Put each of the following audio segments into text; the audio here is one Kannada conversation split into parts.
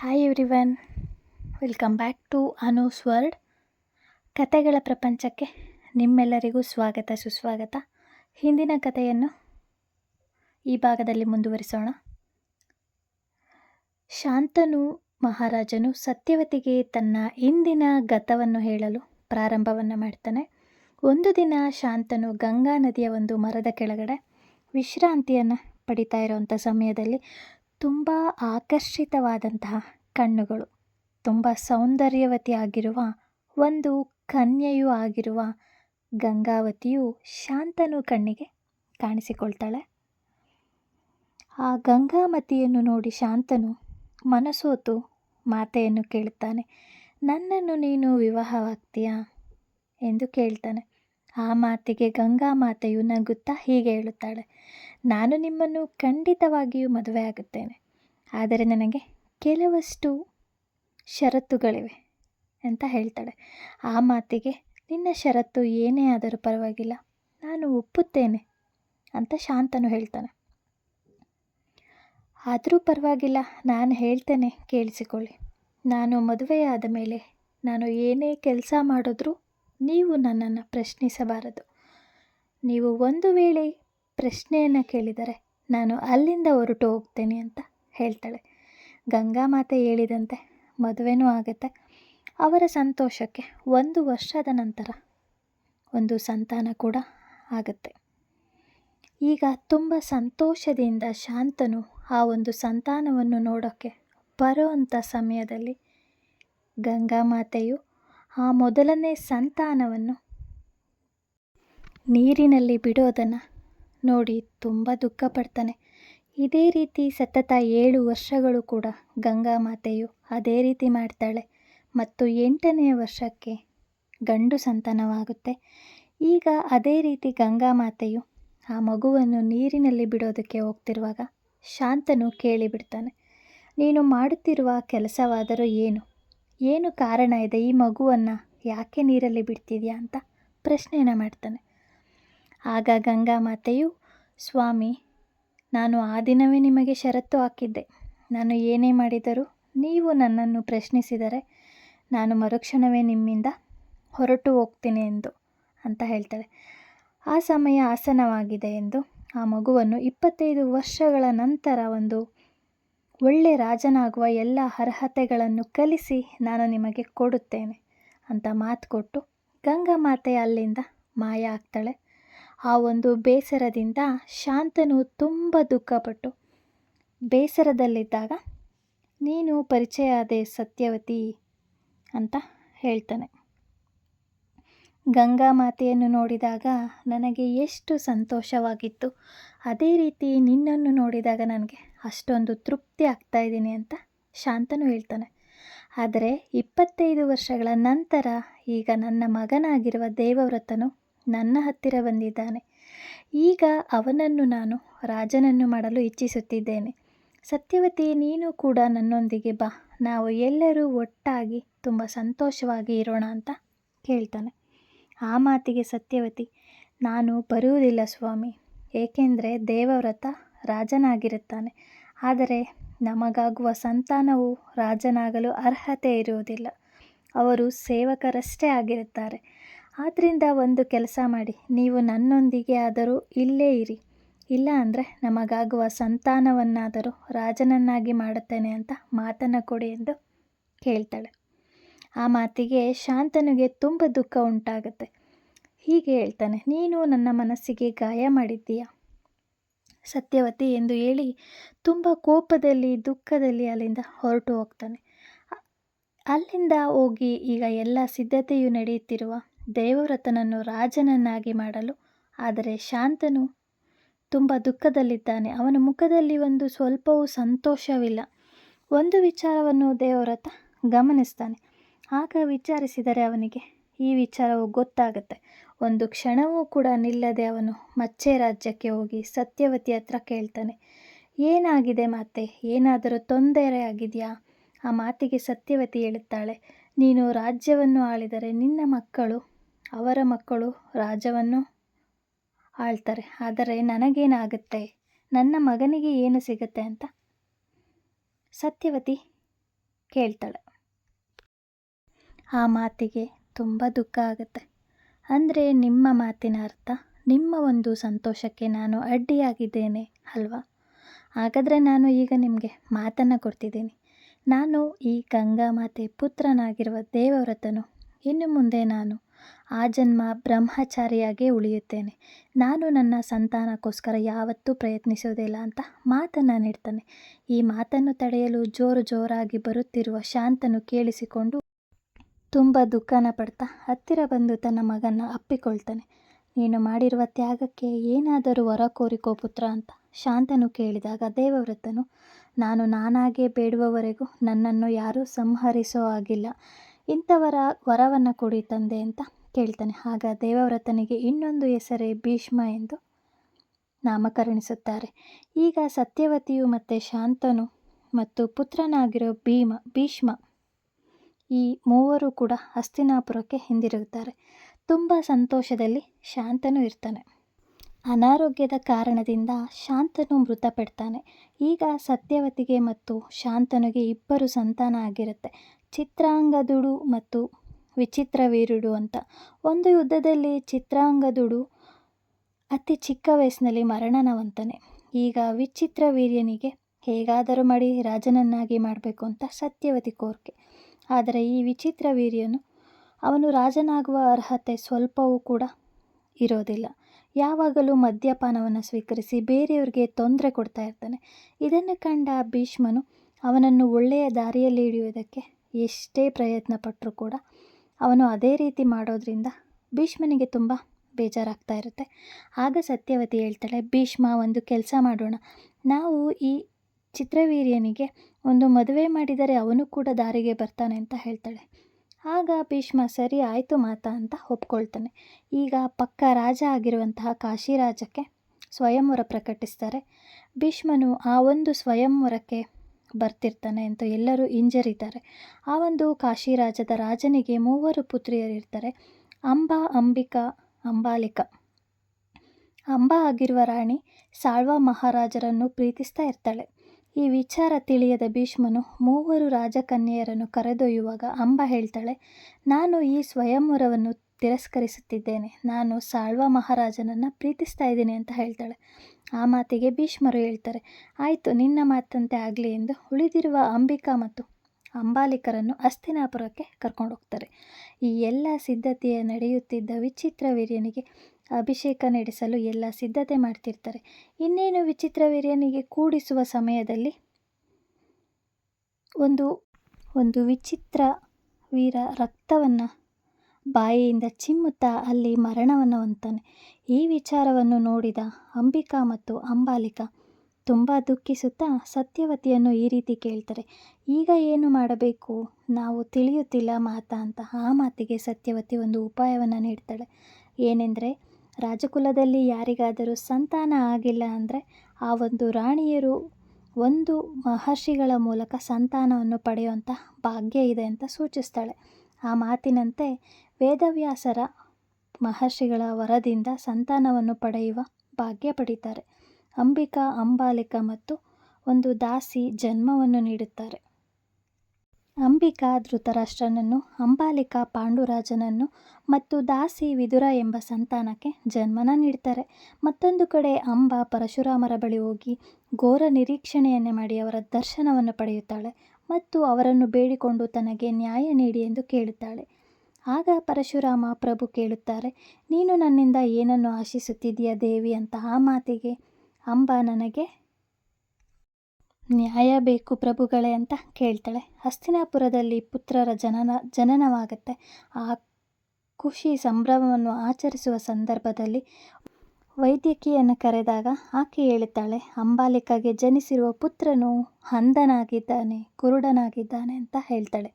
Hi everyone welcome back to Anu's world ಕತೆಗಳ ಪ್ರಪಂಚಕ್ಕೆ ನಿಮ್ಮೆಲ್ಲರಿಗೂ ಸ್ವಾಗತ, ಸುಸ್ವಾಗತ. ಹಿಂದಿನ ಕಥೆಯನ್ನು ಈ ಭಾಗದಲ್ಲಿ ಮುಂದುವರಿಸೋಣ. ಶಾಂತನು ಮಹಾರಾಜನು ಸತ್ಯವತಿಗೆ ತನ್ನ ಇಂದಿನ ಗತವನ್ನು ಹೇಳಲು ಪ್ರಾರಂಭವನ್ನು ಮಾಡ್ತಾನೆ. ಒಂದು ದಿನ ಶಾಂತನು ಗಂಗಾ ನದಿಯ ಒಂದು ಮರದ ಕೆಳಗಡೆ ವಿಶ್ರಾಂತಿಯನ್ನು ಪಡಿತಾ ಇರೋವಂಥ ಸಮಯದಲ್ಲಿ ತುಂಬ ಆಕರ್ಷಿತವಾದಂತಹ ಕಣ್ಣುಗಳು, ತುಂಬ ಸೌಂದರ್ಯವತಿಯಾಗಿರುವ, ಒಂದು ಕನ್ಯೆಯೂ ಆಗಿರುವ ಗಂಗಾವತಿಯು ಶಾಂತನು ಕಣ್ಣಿಗೆ ಕಾಣಿಸಿಕೊಳ್ತಾಳೆ. ಆ ಗಂಗಾಮತಿಯನ್ನು ನೋಡಿ ಶಾಂತನು ಮನಸೋತು ಮಾತೆಯನ್ನು ಕೇಳುತ್ತಾನೆ, ನನ್ನನ್ನು ನೀನು ವಿವಾಹವಾಗ್ತೀಯಾ? ಎಂದು ಕೇಳ್ತಾನೆ. ಆ ಮಾತಿಗೆ ಗಂಗಾ ಮಾತೆಯು ನಗುತ್ತಾ ಹೀಗೆ ಹೇಳುತ್ತಾಳೆ, ನಾನು ನಿಮ್ಮನ್ನು ಖಂಡಿತವಾಗಿಯೂ ಮದುವೆ ಆಗುತ್ತೇನೆ, ಆದರೆ ನನಗೆ ಕೆಲವಷ್ಟು ಷರತ್ತುಗಳಿವೆ, ಅಂತ ಹೇಳ್ತಾಳೆ. ಆ ಮಾತಿಗೆ, ನಿನ್ನ ಷರತ್ತು ಏನೇ ಆದರೂ ಪರವಾಗಿಲ್ಲ, ನಾನು ಒಪ್ಪುತ್ತೇನೆ, ಅಂತ ಶಾಂತನು ಹೇಳ್ತಾನೆ. ಆದರೂ ಪರವಾಗಿಲ್ಲ, ನಾನು ಹೇಳ್ತೇನೆ, ಕೇಳಿಸಿಕೊಳ್ಳಿ. ನಾನು ಮದುವೆಯಾದ ಮೇಲೆ ನಾನು ಏನೇ ಕೆಲಸ ಮಾಡಿದ್ರೂ ನೀವು ನನ್ನನ್ನು ಪ್ರಶ್ನಿಸಬಾರದು. ನೀವು ಒಂದು ವೇಳೆ ಪ್ರಶ್ನೆಯನ್ನು ಕೇಳಿದರೆ ನಾನು ಅಲ್ಲಿಂದ ಹೊರಟು ಹೋಗ್ತೇನೆ ಅಂತ ಹೇಳ್ತಾಳೆ. ಗಂಗಾ ಮಾತೆ ಹೇಳಿದಂತೆ ಮದುವೆನೂ ಆಗುತ್ತೆ. ಅವರ ಸಂತೋಷಕ್ಕೆ ಒಂದು ವರ್ಷದ ನಂತರ ಒಂದು ಸಂತಾನ ಕೂಡ ಆಗುತ್ತೆ. ಈಗ ತುಂಬ ಸಂತೋಷದಿಂದ ಶಾಂತನು ಆ ಒಂದು ಸಂತಾನವನ್ನು ನೋಡೋಕ್ಕೆ ಬರೋವಂಥ ಸಮಯದಲ್ಲಿ ಗಂಗಾ ಮಾತೆಯು ಆ ಮೊದಲನೇ ಸಂತಾನವನ್ನು. ನೀರಿನಲ್ಲಿ ಬಿಡೋದನ್ನು ನೋಡಿ ತುಂಬ ದುಃಖ ಪಡ್ತಾನೆ. ಇದೇ ರೀತಿ ಸತತ ಏಳು ವರ್ಷಗಳು ಕೂಡ ಗಂಗಾ ಮಾತೆಯು ಅದೇ ರೀತಿ ಮಾಡ್ತಾಳೆ. ಮತ್ತು ಎಂಟನೆಯ ವರ್ಷಕ್ಕೆ ಗಂಡು ಸಂತಾನವಾಗುತ್ತೆ. ಈಗ ಅದೇ ರೀತಿ ಗಂಗಾ ಮಾತೆಯು ಆ ಮಗುವನ್ನು ನೀರಿನಲ್ಲಿ ಬಿಡೋದಕ್ಕೆ ಹೋಗ್ತಿರುವಾಗ ಶಾಂತನು ಕೇಳಿಬಿಡ್ತಾನೆ. ನೀನು ಮಾಡುತ್ತಿರುವ ಕೆಲಸವಾದರೂ ಏನು? ಏನು ಕಾರಣ ಇದೆ ಈ ಮಗುವನ್ನು ಯಾಕೆ ನೀರಲ್ಲಿ ಬಿಡ್ತಿದ್ಯಾ ಅಂತ ಪ್ರಶ್ನೆಯನ್ನು ಮಾಡ್ತಾನೆ. ಆಗ ಗಂಗಾ ಮಾತೆಯು, ಸ್ವಾಮಿ, ನಾನು ಆ ದಿನವೇ ನಿಮಗೆ ಷರತ್ತು ಹಾಕಿದ್ದೆ. ನಾನು ಏನೇ ಮಾಡಿದರೂ ನೀವು ನನ್ನನ್ನು ಪ್ರಶ್ನಿಸಿದರೆ ನಾನು ಮರುಕ್ಷಣವೇ ನಿಮ್ಮಿಂದ ಹೊರಟು ಹೋಗ್ತೀನಿ ಎಂದು ಅಂತ ಹೇಳ್ತಾಳೆ. ಆ ಸಮಯ ಆಸನವಾಗಿದೆ ಎಂದು ಆ ಮಗುವನ್ನು ಇಪ್ಪತ್ತೈದು ವರ್ಷಗಳ ನಂತರ ಒಂದು ಒಳ್ಳೆ ರಾಜನಾಗುವ ಎಲ್ಲ ಅರ್ಹತೆಗಳನ್ನು ಕಲಿಸಿ ನಾನು ನಿಮಗೆ ಕೊಡುತ್ತೇನೆ. ಅಂತ ಮಾತು ಕೊಟ್ಟು ಗಂಗಾ ಮಾತೆ ಅಲ್ಲಿಂದ ಮಾಯ ಆಗ್ತಾಳೆ. ಆ ಒಂದು ಬೇಸರದಿಂದ ಶಾಂತನು ತುಂಬ ದುಃಖಪಟ್ಟು ಬೇಸರದಲ್ಲಿದ್ದಾಗ, ನೀನು ಪರಿಚಯ ಆದೆ ಸತ್ಯವತಿ ಅಂತ ಹೇಳ್ತಾನೆ. ಗಂಗಾ ಮಾತೆಯನ್ನು ನೋಡಿದಾಗ ನನಗೆ ಎಷ್ಟು ಸಂತೋಷವಾಗಿತ್ತು. ಅದೇ ರೀತಿ ನಿನ್ನನ್ನು ನೋಡಿದಾಗ ನನಗೆ ಅಷ್ಟೊಂದು ತೃಪ್ತಿ ಆಗ್ತಾ ಇದ್ದೀನಿ ಅಂತ ಶಾಂತನು ಹೇಳ್ತಾನೆ. ಆದರೆ ಇಪ್ಪತ್ತೈದು ವರ್ಷಗಳ ನಂತರ ಈಗ ನನ್ನ ಮಗನಾಗಿರುವ ದೇವವ್ರತನು ನನ್ನ ಹತ್ತಿರ ಬಂದಿದ್ದಾನೆ. ಈಗ ಅವನನ್ನು ನಾನು ರಾಜನನ್ನು ಮಾಡಲು ಇಚ್ಛಿಸುತ್ತಿದ್ದೇನೆ. ಸತ್ಯವತಿ, ನೀನು ಕೂಡ ನನ್ನೊಂದಿಗೆ ಬಾ. ನಾವು ಎಲ್ಲರೂ ಒಟ್ಟಾಗಿ ತುಂಬ ಸಂತೋಷವಾಗಿ ಇರೋಣ ಅಂತ ಕೇಳ್ತಾನೆ. ಆ ಮಾತಿಗೆ ಸತ್ಯವತಿ, ನಾನು ಬರುವುದಿಲ್ಲ ಸ್ವಾಮಿ. ಏಕೆಂದರೆ ದೇವವ್ರತ ರಾಜನಾಗಿರುತ್ತಾನೆ. ಆದರೆ ನಮಗಾಗುವ ಸಂತಾನವು ರಾಜನಾಗಲು ಅರ್ಹತೆ ಇರುವುದಿಲ್ಲ. ಅವರು ಸೇವಕರಷ್ಟೇ ಆಗಿರುತ್ತಾರೆ. ಆದ್ದರಿಂದ ಒಂದು ಕೆಲಸ ಮಾಡಿ, ನೀವು ನನ್ನೊಂದಿಗೆ ಆದರೂ ಇಲ್ಲೇ ಇರಿ. ಇಲ್ಲ ಅಂದರೆ ನಮಗಾಗುವ ಸಂತಾನವನ್ನಾದರೂ ರಾಜನನ್ನಾಗಿ ಮಾಡುತ್ತೇನೆ ಅಂತ ಮಾತನ್ನು ಕೊಡಿ ಎಂದು ಕೇಳ್ತಾಳೆ. ಆ ಮಾತಿಗೆ ಶಾಂತನಿಗೆ ತುಂಬ ದುಃಖ ಉಂಟಾಗುತ್ತೆ. ಹೀಗೆ ಹೇಳ್ತಾನೆ, ನೀನು ನನ್ನ ಮನಸ್ಸಿಗೆ ಗಾಯ ಮಾಡಿದ್ದೀಯ? ಸತ್ಯವತಿ ಎಂದು ಹೇಳಿ ತುಂಬ ಕೋಪದಲ್ಲಿ, ದುಃಖದಲ್ಲಿ ಅಲ್ಲಿಂದ ಹೊರಟು ಹೋಗ್ತಾನೆ. ಅಲ್ಲಿಂದ ಹೋಗಿ ಈಗ ಎಲ್ಲ ಸಿದ್ಧತೆಯು ನಡೆಯುತ್ತಿರುವ ದೇವವ್ರತನನ್ನು ರಾಜನನ್ನಾಗಿ ಮಾಡಲು, ಆದರೆ ಶಾಂತನು ತುಂಬ ದುಃಖದಲ್ಲಿದ್ದಾನೆ. ಅವನ ಮುಖದಲ್ಲಿ ಒಂದು ಸ್ವಲ್ಪವೂ ಸಂತೋಷವಿಲ್ಲ. ಒಂದು ವಿಚಾರವನ್ನು ದೇವವ್ರತ ಗಮನಿಸ್ತಾನೆ. ಆಗ ವಿಚಾರಿಸಿದರೆ ಅವನಿಗೆ ಈ ವಿಚಾರವು ಗೊತ್ತಾಗುತ್ತೆ. ಒಂದು ಕ್ಷಣವೂ ಕೂಡ ನಿಲ್ಲದೆ ಅವನು ಮಚ್ಚೆ ರಾಜ್ಯಕ್ಕೆ ಹೋಗಿ ಸತ್ಯವತಿ ಹತ್ರ ಕೇಳ್ತಾನೆ, ಏನಾಗಿದೆ ಮಾತೆ? ಏನಾದರೂ ತೊಂದರೆ ಆಗಿದೆಯಾ? ಆ ಮಾತಿಗೆ ಸತ್ಯವತಿ ಹೇಳುತ್ತಾಳೆ, ನೀನು ರಾಜ್ಯವನ್ನು ಆಳಿದರೆ ನಿನ್ನ ಮಕ್ಕಳು, ಅವರ ಮಕ್ಕಳು ರಾಜ್ಯವನ್ನು ಆಳ್ತಾರೆ. ಆದರೆ ನನಗೇನಾಗುತ್ತೆ? ನನ್ನ ಮಗನಿಗೆ ಏನು ಸಿಗುತ್ತೆ ಅಂತ? ಸತ್ಯವತಿ ಕೇಳ್ತಾಳೆ. ಆ ಮಾತಿಗೆ ತುಂಬ ದುಃಖ ಆಗುತ್ತೆ. ಅಂದರೆ ನಿಮ್ಮ ಮಾತಿನ ಅರ್ಥ, ನಿಮ್ಮ ಒಂದು ಸಂತೋಷಕ್ಕೆ ನಾನು ಅಡ್ಡಿಯಾಗಿದ್ದೇನೆ ಅಲ್ವಾ? ಹಾಗಾದರೆ ನಾನು ಈಗ ನಿಮಗೆ ಮಾತನ್ನು ಕೊಡ್ತಿದ್ದೀನಿ. ನಾನು ಈ ಗಂಗಾ ಮಾತೆ ಪುತ್ರನಾಗಿರುವ ದೇವವ್ರತನು. ಇನ್ನು ಮುಂದೆ ನಾನು ಆ ಜನ್ಮ ಬ್ರಹ್ಮಚಾರಿಯಾಗೇ ಉಳಿಯುತ್ತೇನೆ. ನಾನು ನನ್ನ ಸಂತಾನಕ್ಕೋಸ್ಕರ ಯಾವತ್ತೂ ಪ್ರಯತ್ನಿಸುವುದಿಲ್ಲ ಅಂತ ಮಾತನ್ನು ನೀಡ್ತಾನೆ. ಈ ಮಾತನ್ನು ತಡೆಯಲು ಜೋರು ಜೋರಾಗಿ ಬರುತ್ತಿರುವ ಶಾಂತನು ಕೇಳಿಸಿಕೊಂಡು ತುಂಬ ದುಃಖನ ಪಡ್ತಾ ಹತ್ತಿರ ಬಂದು ತನ್ನ ಮಗನ ಅಪ್ಪಿಕೊಳ್ತಾನೆ. ನೀನು ಮಾಡಿರುವ ತ್ಯಾಗಕ್ಕೆ ಏನಾದರೂ ವರ ಕೋರಿಕೋ ಪುತ್ರ ಅಂತ ಶಾಂತನು ಕೇಳಿದಾಗ ದೇವವ್ರತನು, ನಾನು ನಾನಾಗೆ ಬೇಡುವವರೆಗೂ ನನ್ನನ್ನು ಯಾರೂ ಸಂಹರಿಸೋ ಆಗಿಲ್ಲ ಇಂಥವರ ವರವನ್ನು ಕೊಡಿ ತಂದೆ ಅಂತ ಕೇಳ್ತಾನೆ. ಆಗ ದೇವವ್ರತನಿಗೆ ಇನ್ನೊಂದು ಹೆಸರೇ ಭೀಷ್ಮ ಎಂದು ನಾಮಕರಣಿಸುತ್ತಾರೆ. ಈಗ ಸತ್ಯವತಿಯು ಮತ್ತು ಶಾಂತನು ಮತ್ತು ಪುತ್ರನಾಗಿರೋ ಭೀಮ, ಭೀಷ್ಮ ಈ ಮೂವರು ಕೂಡ ಹಸ್ತಿನಾಪುರಕ್ಕೆ ಹಿಂದಿರುಗುತ್ತಾರೆ. ತುಂಬ ಸಂತೋಷದಲ್ಲಿ ಶಾಂತನು ಇರ್ತಾನೆ. ಅನಾರೋಗ್ಯದ ಕಾರಣದಿಂದ ಶಾಂತನು ಮೃತಪಡ್ತಾನೆ. ಈಗ ಸತ್ಯವತಿಗೆ ಮತ್ತು ಶಾಂತನುಗೆ ಇಬ್ಬರು ಸಂತಾನ ಆಗಿರುತ್ತೆ. ಚಿತ್ರಾಂಗದುಡು ಮತ್ತು ವಿಚಿತ್ರ ವೀರುಡು ಅಂತ. ಒಂದು ಯುದ್ಧದಲ್ಲಿ ಚಿತ್ರಾಂಗದುಡು ಅತಿ ಚಿಕ್ಕ ವಯಸ್ಸಿನಲ್ಲಿ ಮರಣನವಂತಾನೆ. ಈಗ ವಿಚಿತ್ರ ವೀರ್ಯನಿಗೆ ಹೇಗಾದರೂ ಮಾಡಿ ರಾಜನನ್ನಾಗಿ ಮಾಡಬೇಕು ಅಂತ ಸತ್ಯವತಿ ಕೋರಿಕೆ. ಆದರೆ ಈ ವಿಚಿತ್ರ ವೀರ್ಯನು ಅವನು ರಾಜನಾಗುವ ಅರ್ಹತೆ ಸ್ವಲ್ಪವೂ ಕೂಡ ಇರೋದಿಲ್ಲ. ಯಾವಾಗಲೂ ಮದ್ಯಪಾನವನ್ನು ಸ್ವೀಕರಿಸಿ ಬೇರೆಯವ್ರಿಗೆ ತೊಂದರೆ ಕೊಡ್ತಾ ಇರ್ತಾನೆ. ಇದನ್ನು ಕಂಡ ಭೀಷ್ಮನು ಅವನನ್ನು ಒಳ್ಳೆಯ ದಾರಿಯಲ್ಲಿ ಹಿಡಿಯುವುದಕ್ಕೆ ಎಷ್ಟೇ ಪ್ರಯತ್ನ ಪಟ್ಟರೂ ಕೂಡ ಅವನು ಅದೇ ರೀತಿ ಮಾಡೋದ್ರಿಂದ ಭೀಷ್ಮನಿಗೆ ತುಂಬ ಬೇಜಾರಾಗ್ತಾ ಇರುತ್ತೆ. ಆಗ ಸತ್ಯವತಿ ಹೇಳ್ತಾಳೆ, ಭೀಷ್ಮ, ಒಂದು ಕೆಲಸ ಮಾಡೋಣ. ನಾವು ಈ ಚಿತ್ರವೀರ್ಯನಿಗೆ ಒಂದು ಮದುವೆ ಮಾಡಿದರೆ ಅವನು ಕೂಡ ದಾರಿಗೆ ಬರ್ತಾನೆ ಅಂತ ಹೇಳ್ತಾಳೆ. ಆಗ ಭೀಷ್ಮ, ಸರಿ ಆಯಿತು ಮಾತಾ ಅಂತ ಒಪ್ಕೊಳ್ತಾನೆ. ಈಗ ಪಕ್ಕ ರಾಜ ಆಗಿರುವಂತಹ ಕಾಶಿರಾಜಕ್ಕೆ ಸ್ವಯಂವರ ಪ್ರಕಟಿಸ್ತಾರೆ. ಭೀಷ್ಮನು ಆ ಒಂದು ಸ್ವಯಂವರಕ್ಕೆ ಬರ್ತಿರ್ತಾನೆ ಅಂತ ಎಲ್ಲರೂ ಹಿಂಜರಿತಾರೆ. ಆ ಒಂದು ಕಾಶಿರಾಜದ ರಾಜನಿಗೆ ಮೂವರು ಪುತ್ರಿಯರಿರ್ತಾರೆ ಅಂಬಾ, ಅಂಬಿಕಾ, ಅಂಬಾಲಿಕ. ಅಂಬಾ ಆಗಿರುವ ರಾಣಿ ಸಾಳ್ವ ಮಹಾರಾಜರನ್ನು ಪ್ರೀತಿಸ್ತಾ ಇರ್ತಾಳೆ. ಈ ವಿಚಾರ ತಿಳಿಯದ ಭೀಷ್ಮನು ಮೂವರು ರಾಜಕನ್ಯೆಯರನ್ನು ಕರೆದೊಯ್ಯುವಾಗ ಅಂಬ ಹೇಳ್ತಾಳೆ, ನಾನು ಈ ಸ್ವಯಂವರವನ್ನು ತಿರಸ್ಕರಿಸುತ್ತಿದ್ದೇನೆ. ನಾನು ಸಾಳ್ವ ಮಹಾರಾಜನನ್ನು ಪ್ರೀತಿಸ್ತಾ ಇದ್ದೀನಿ ಅಂತ ಹೇಳ್ತಾಳೆ. ಆ ಮಾತಿಗೆ ಭೀಷ್ಮರು ಹೇಳ್ತಾರೆ, ಆಯಿತು, ನಿನ್ನ ಮಾತಂತೆ ಆಗಲಿ ಎಂದು ಉಳಿದಿರುವ ಅಂಬಿಕಾ ಮತ್ತು ಅಂಬಾಲಿಕರನ್ನು ಅಸ್ತಿನಾಪುರಕ್ಕೆ ಕರ್ಕೊಂಡು ಹೋಗ್ತಾರೆ ಈ ಎಲ್ಲ ಸಿದ್ಧತೆಯ ನಡೆಯುತ್ತಿದ್ದ ವಿಚಿತ್ರ ವೀರ್ಯನಿಗೆ ಅಭಿಷೇಕ ನಡೆಸಲು ಎಲ್ಲ ಸಿದ್ಧತೆ ಮಾಡ್ತಿರ್ತಾರೆ. ಇನ್ನೇನು ವಿಚಿತ್ರ ವೀರ್ಯನಿಗೆ ಕೂಡಿಸುವ ಸಮಯದಲ್ಲಿ ಒಂದು ಒಂದು ವಿಚಿತ್ರ ವೀರ ರಕ್ತವನ್ನು ಬಾಯಿಯಿಂದ ಚಿಮ್ಮುತ್ತಾ ಅಲ್ಲಿ ಮರಣವನ್ನು ಹೊಂತಾನೆ ಈ ವಿಚಾರವನ್ನು ನೋಡಿದ ಅಂಬಿಕಾ ಮತ್ತು ಅಂಬಾಲಿಕಾ ತುಂಬ ದುಃಖಿಸುತ್ತಾ ಸತ್ಯವತಿಯನ್ನು ಈ ರೀತಿ ಕೇಳ್ತಾರೆ, ಈಗ ಏನು ಮಾಡಬೇಕು? ನಾವು ತಿಳಿಯುತ್ತಿಲ್ಲ ಮಾತಾ ಅಂತ ಆ ಮಾತಿಗೆ ಸತ್ಯವತಿ ಒಂದು ಉಪಾಯವನ್ನು ನೀಡ್ತಾಳೆ. ಏನೆಂದರೆ, ರಾಜಕುಲದಲ್ಲಿ ಯಾರಿಗಾದರೂ ಸಂತಾನ ಆಗಿಲ್ಲ ಅಂದರೆ ಆ ಒಂದು ರಾಣಿಯರು ಒಂದು ಮಹರ್ಷಿಗಳ ಮೂಲಕ ಸಂತಾನವನ್ನು ಪಡೆಯುವಂಥ ಭಾಗ್ಯ ಇದೆ ಅಂತ ಸೂಚಿಸ್ತಾಳೆ. ಆ ಮಾತಿನಂತೆ ವೇದವ್ಯಾಸರ ಮಹರ್ಷಿಗಳ ವರದಿಂದ ಸಂತಾನವನ್ನು ಪಡೆಯುವ ಭಾಗ್ಯ ಪಡೀತಾರೆ. ಅಂಬಿಕಾ, ಅಂಬಾಲಿಕ ಮತ್ತು ಒಂದು ದಾಸಿ ಜನ್ಮವನ್ನು ನೀಡುತ್ತಾರೆ. ಅಂಬಿಕಾ ಧೃತರಾಷ್ಟ್ರನನ್ನು, ಅಂಬಾಲಿಕಾ ಪಾಂಡುರಾಜನನ್ನು ಮತ್ತು ದಾಸಿ ವಿದುರ ಎಂಬ ಸಂತಾನಕ್ಕೆ ಜನ್ಮನ ನೀಡ್ತಾರೆ. ಮತ್ತೊಂದು ಕಡೆ ಅಂಬ ಪರಶುರಾಮರ ಬಳಿ ಹೋಗಿ ಘೋರ ನಿರೀಕ್ಷಣೆಯನ್ನೇ ಮಾಡಿ ಅವರ ದರ್ಶನವನ್ನು ಪಡೆಯುತ್ತಾಳೆ ಮತ್ತು ಅವರನ್ನು ಬೇಡಿಕೊಂಡು ತನಗೆ ನ್ಯಾಯ ನೀಡಿ ಎಂದು ಕೇಳುತ್ತಾಳೆ. ಆಗ ಪರಶುರಾಮ ಪ್ರಭು ಕೇಳುತ್ತಾರೆ, ನೀನು ನನ್ನಿಂದ ಏನನ್ನು ಆಶಿಸುತ್ತಿದ್ದೀಯ ದೇವಿ? ಅಂತ ಆ ಮಾತಿಗೆ ಅಂಬ ನನಗೆ, ನ್ಯಾಯ ಬೇಕು ಪ್ರಭುಗಳೇ ಅಂತ ಕೇಳ್ತಾಳೆ. ಹಸ್ತಿನಾಪುರದಲ್ಲಿ ಪುತ್ರರ ಜನನ, ಜನನವಾಗುತ್ತೆ. ಆ ಖುಷಿ ಸಂಭ್ರಮವನ್ನು ಆಚರಿಸುವ ಸಂದರ್ಭದಲ್ಲಿ ವೈದ್ಯಕೀಯನ್ನು ಕರೆದಾಗ ಆಕೆ ಹೇಳುತ್ತಾಳೆ ಅಂಬಾಲಿಕಾಗೆ ಜನಿಸಿರುವ ಪುತ್ರನು ಅಂಧನಾಗಿದ್ದಾನೆ ಕುರುಡನಾಗಿದ್ದಾನೆ ಅಂತ ಹೇಳ್ತಾಳೆ.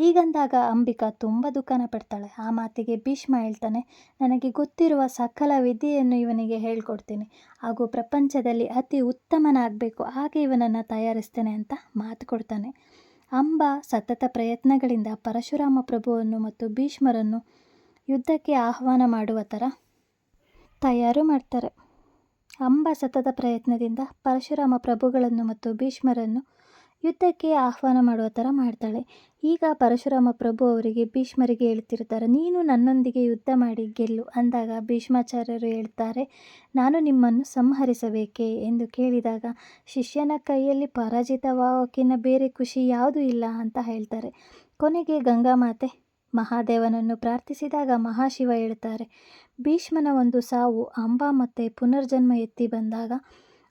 ಹೀಗಂದಾಗ ಅಂಬಿಕಾ ತುಂಬ ದುಃಖನ ಪಡ್ತಾಳೆ. ಆ ಮಾತಿಗೆ ಭೀಷ್ಮ ಹೇಳ್ತಾನೆ, ನನಗೆ ಗೊತ್ತಿರುವ ಸಕಲ ವಿದ್ಯೆಯನ್ನು ಇವನಿಗೆ ಹೇಳ್ಕೊಡ್ತೀನಿ. ಹಾಗೂ ಪ್ರಪಂಚದಲ್ಲಿ ಅತಿ ಉತ್ತಮನಾಗಬೇಕು, ಹಾಗೆ ಇವನನ್ನು ತಯಾರಿಸ್ತೇನೆ ಅಂತ ಮಾತು ಕೊಡ್ತಾನೆ. ಅಂಬ ಸತತ ಪ್ರಯತ್ನಗಳಿಂದ ಪರಶುರಾಮ ಪ್ರಭುವನ್ನು ಮತ್ತು ಭೀಷ್ಮರನ್ನು ಯುದ್ಧಕ್ಕೆ ಆಹ್ವಾನ ಮಾಡುವ ಥರ ತಯಾರು ಮಾಡ್ತಾರೆ. ಅಂಬ ಸತತ ಪ್ರಯತ್ನದಿಂದ ಪರಶುರಾಮ ಪ್ರಭುಗಳನ್ನು ಮತ್ತು ಭೀಷ್ಮರನ್ನು ಯುದ್ಧಕ್ಕೆ ಆಹ್ವಾನ ಮಾಡುವ ಥರ ಮಾಡ್ತಾಳೆ. ಈಗ ಪರಶುರಾಮ ಪ್ರಭು ಅವರಿಗೆ ಭೀಷ್ಮರಿಗೆ ಹೇಳ್ತಿರ್ತಾರೆ, ನೀನು ನನ್ನೊಂದಿಗೆ ಯುದ್ಧ ಮಾಡಿ ಗೆಲ್ಲು ಅಂದಾಗ ಭೀಷ್ಮಾಚಾರ್ಯರು ಹೇಳ್ತಾರೆ, ನಾನು ನಿಮ್ಮನ್ನು ಸಂಹರಿಸಬೇಕೆ? ಎಂದು ಕೇಳಿದಾಗ, ಶಿಷ್ಯನ ಕೈಯಲ್ಲಿ ಪರಾಜಿತವಾಗೋಕ್ಕಿಂತ ಬೇರೆ ಖುಷಿ ಯಾವುದೂ ಇಲ್ಲ ಅಂತ ಹೇಳ್ತಾರೆ. ಕೊನೆಗೆ ಗಂಗಾಮಾತೆ ಮಹಾದೇವನನ್ನು ಪ್ರಾರ್ಥಿಸಿದಾಗ ಮಹಾಶಿವ ಹೇಳ್ತಾರೆ, ಭೀಷ್ಮನ ಒಂದು ಸಾವು ಅಂಬಾ ಮತ್ತೆ ಪುನರ್ಜನ್ಮ ಎತ್ತಿ ಬಂದಾಗ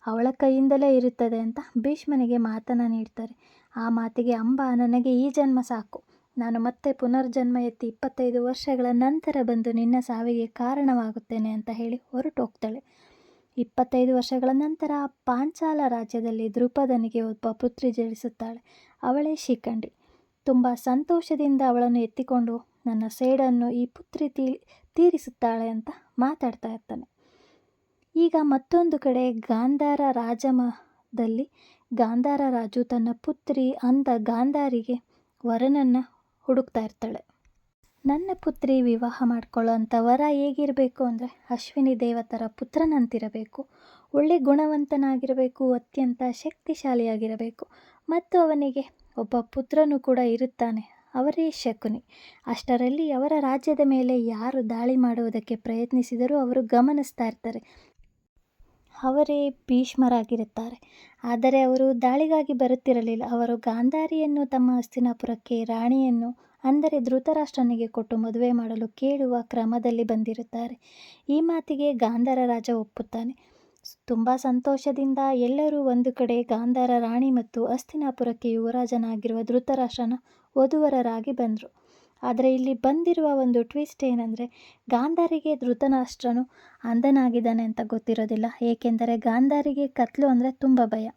ಅವಳ ಕೈಯಿಂದಲೇ ಇರುತ್ತದೆ ಅಂತ ಭೀಷ್ಮನಿಗೆ ಮಾತನ್ನು ನೀಡ್ತಾರೆ. ಆ ಮಾತಿಗೆ, ಅಂಬಾ, ನನಗೆ ಈ ಜನ್ಮ ಸಾಕು. ನಾನು ಮತ್ತೆ ಪುನರ್ಜನ್ಮ ಎತ್ತಿ ಇಪ್ಪತ್ತೈದು ವರ್ಷಗಳ ನಂತರ ಬಂದು ನಿನ್ನ ಸಾವಿಗೆ ಕಾರಣವಾಗುತ್ತೇನೆ ಅಂತ ಹೇಳಿ ಹೊರಟೋಗ್ತಾಳೆ. ಇಪ್ಪತ್ತೈದು ವರ್ಷಗಳ ನಂತರ ಪಾಂಚಾಲ ರಾಜ್ಯದಲ್ಲಿ ದ್ರುಪದನಿಗೆ ಒಬ್ಬ ಪುತ್ರಿ ಜನಿಸುತ್ತಾಳೆ. ಅವಳೇ ಶಿಖಂಡಿ. ತುಂಬ ಸಂತೋಷದಿಂದ ಅವಳನ್ನು ಎತ್ತಿಕೊಂಡು ನನ್ನ ಸೇಡನ್ನು ಈ ಪುತ್ರಿ ತೀ, ತೀರಿಸುತ್ತಾಳೆ ಅಂತ ಮಾತಾಡ್ತಾ ಇರ್ತಾನೆ. ಈಗ ಮತ್ತೊಂದು ಕಡೆ ಗಾಂಧಾರ ರಾಜಮದಲ್ಲಿ ಗಾಂಧಾರ ರಾಜು ತನ್ನ ಪುತ್ರಿ ಅಂದ ಗಾಂಧಾರಿಗೆ ವರನನ್ನು ಹುಡುಕ್ತಾ ಇರ್ತಾಳೆ. ನನ್ನ ಪುತ್ರಿ ವಿವಾಹ ಮಾಡ್ಕೊಳ್ಳೋಂಥ ವರ ಹೇಗಿರಬೇಕು ಅಂದರೆ ಅಶ್ವಿನಿ ದೇವತರ ಪುತ್ರನಂತಿರಬೇಕು, ಒಳ್ಳೆ ಗುಣವಂತನಾಗಿರಬೇಕು, ಅತ್ಯಂತ ಶಕ್ತಿಶಾಲಿಯಾಗಿರಬೇಕು. ಮತ್ತು ಅವನಿಗೆ ಒಬ್ಬ ಪುತ್ರನು ಕೂಡ ಇರುತ್ತಾನೆ, ಅವರೇ ಶಕುನಿ. ಅಷ್ಟರಲ್ಲಿ ಅವರ ರಾಜ್ಯದ ಮೇಲೆ ಯಾರು ದಾಳಿ ಮಾಡುವುದಕ್ಕೆ ಪ್ರಯತ್ನಿಸಿದರೂ ಅವರು ಗಮನಿಸ್ತಾ ಇರ್ತಾರೆ. ಅವರೇ ಭೀಷ್ಮರಾಗಿರುತ್ತಾರೆ. ಆದರೆ ಅವರು ದಾಳಿಗಾಗಿ ಬರುತ್ತಿರಲಿಲ್ಲ. ಅವರು ಗಾಂಧಾರಿಯನ್ನು ತಮ್ಮ ಹಸ್ತಿನಾಪುರಕ್ಕೆ ರಾಣಿಯನ್ನು ಅಂದರೆ ಧೃತರಾಷ್ಟ್ರನಿಗೆ ಕೊಟ್ಟು ಮದುವೆ ಮಾಡಲು ಕೇಳುವ ಕ್ರಮದಲ್ಲಿ ಬಂದಿರುತ್ತಾರೆ. ಈ ಮಾತಿಗೆ ಗಾಂಧಾರ ರಾಜ ಒಪ್ಪುತ್ತಾನೆ. ತುಂಬ ಸಂತೋಷದಿಂದ ಎಲ್ಲರೂ ಒಂದು ಕಡೆ ಗಾಂಧಾರ ರಾಣಿ ಮತ್ತು ಹಸ್ತಿನಾಪುರಕ್ಕೆ ಯುವರಾಜನಾಗಿರುವ ಧೃತರಾಷ್ಟ್ರನ ವಧುವರರಾಗಿ ಬಂದರು. ಆದರೆ ಇಲ್ಲಿ ಬಂದಿರುವ ಒಂದು ಟ್ವಿಸ್ಟ್ ಏನಂದರೆ ಗಾಂಧಾರಿಗೆ ಧೃತರಾಷ್ಟ್ರನು ಅಂಧನಾಗಿದ್ದಾನೆ ಅಂತ ಗೊತ್ತಿರೋದಿಲ್ಲ. ಏಕೆಂದರೆ ಗಾಂಧಾರಿಗೆ ಕತ್ಲು ಅಂದರೆ ತುಂಬ ಭಯ.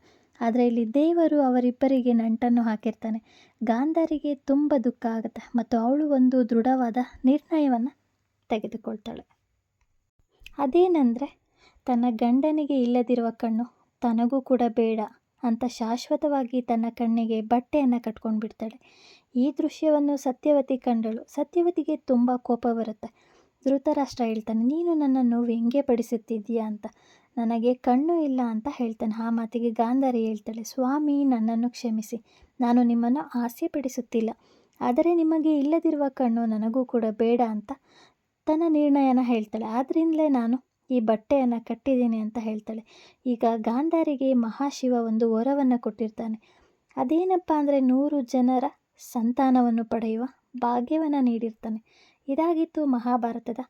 ಆದರೆ ಇಲ್ಲಿ ದೇವರು ಅವರಿಬ್ಬರಿಗೆ ನಂಟನ್ನು ಹಾಕಿರ್ತಾನೆ. ಗಾಂಧಾರಿಗೆ ತುಂಬ ದುಃಖ ಆಗುತ್ತೆ ಮತ್ತು ಅವಳು ಒಂದು ದೃಢವಾದ ನಿರ್ಣಯವನ್ನು ತೆಗೆದುಕೊಳ್ತಾಳೆ. ಅದೇನೆಂದರೆ ತನ್ನ ಗಂಡನಿಗೆ ಇಲ್ಲದಿರುವ ಕಣ್ಣು ತನಗೂ ಕೂಡ ಬೇಡ. ಅಂತ ಶಾಶ್ವತವಾಗಿ ತನ್ನ ಕಣ್ಣಿಗೆ ಬಟ್ಟೆಯನ್ನು ಕಟ್ಕೊಂಡು ಬಿಡ್ತಾಳೆ. ಈ ದೃಶ್ಯವನ್ನು ಸತ್ಯವತಿ ಕಂಡಳು. ಸತ್ಯವತಿಗೆ ತುಂಬ ಕೋಪ ಬರುತ್ತೆ. ಧೃತರಾಷ್ಟ್ರ ಹೇಳ್ತಾನೆ, ನೀನು ನನ್ನನ್ನು ವ್ಯಂಗ್ಯಪಡಿಸುತ್ತಿದ್ದೀಯಾ ಅಂತ. ನನಗೆ ಕಣ್ಣು ಇಲ್ಲ ಅಂತ ಹೇಳ್ತಾನೆ. ಆ ಮಾತಿಗೆ ಗಾಂಧಾರಿ ಹೇಳ್ತಾಳೆ, ಸ್ವಾಮಿ, ನನ್ನನ್ನು ಕ್ಷಮಿಸಿ. ನಾನು ನಿಮ್ಮನ್ನು ಆಸೆ ಪಡಿಸುತ್ತಿಲ್ಲ. ಆದರೆ ನಿಮಗೆ ಇಲ್ಲದಿರುವ ಕಣ್ಣು ನನಗೂ ಕೂಡ ಬೇಡ ಅಂತ ತನ್ನ ನಿರ್ಣಯನ ಹೇಳ್ತಾಳೆ. ಆದ್ದರಿಂದಲೇ ನಾನು ಈ ಬಟ್ಟೆಯನ್ನು ಕಟ್ಟಿದ್ದೀನಿ ಅಂತ ಹೇಳ್ತಾಳೆ. ಈಗ ಗಾಂಧಾರಿಗೆ ಮಹಾಶಿವ ಒಂದು ವರವನ್ನು ಕೊಟ್ಟಿರ್ತಾನೆ. ಅದೇನಪ್ಪ ಅಂದರೆ ನೂರು ಜನರ ಸಂತಾನವನ್ನು ಪಡೆಯುವ ಭಾಗ್ಯವನ್ನು ನೀಡಿರ್ತಾನೆ. ಇದಾಗಿತ್ತು ಮಹಾಭಾರತದ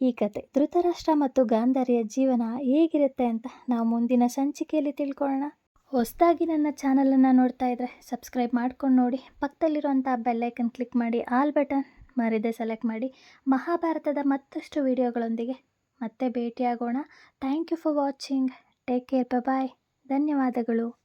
ಈ ಕತೆ. ಧೃತರಾಷ್ಟ್ರ ಮತ್ತು ಗಾಂಧಾರಿಯ ಜೀವನ ಹೇಗಿರುತ್ತೆ ಅಂತ ನಾವು ಮುಂದಿನ ಸಂಚಿಕೆಯಲ್ಲಿ ತಿಳ್ಕೊಳ್ಳೋಣ. ಹೊಸದಾಗಿ ನನ್ನ ಚಾನಲನ್ನು ನೋಡ್ತಾ ಇದ್ದರೆ ಸಬ್ಸ್ಕ್ರೈಬ್ ಮಾಡ್ಕೊಂಡು ನೋಡಿ. ಪಕ್ಕದಲ್ಲಿರುವಂಥ ಬೆಲ್ಲೈಕನ್ ಕ್ಲಿಕ್ ಮಾಡಿ, ಆಲ್ ಬಟನ್ ಮರಿದೆ ಸೆಲೆಕ್ಟ್ ಮಾಡಿ. ಮಹಾಭಾರತದ ಮತ್ತಷ್ಟು ವಿಡಿಯೋಗಳೊಂದಿಗೆ ಮತ್ತೆ ಭೇಟಿಯಾಗೋಣ. Thank you for watching take care bye ಧನ್ಯವಾದಗಳು.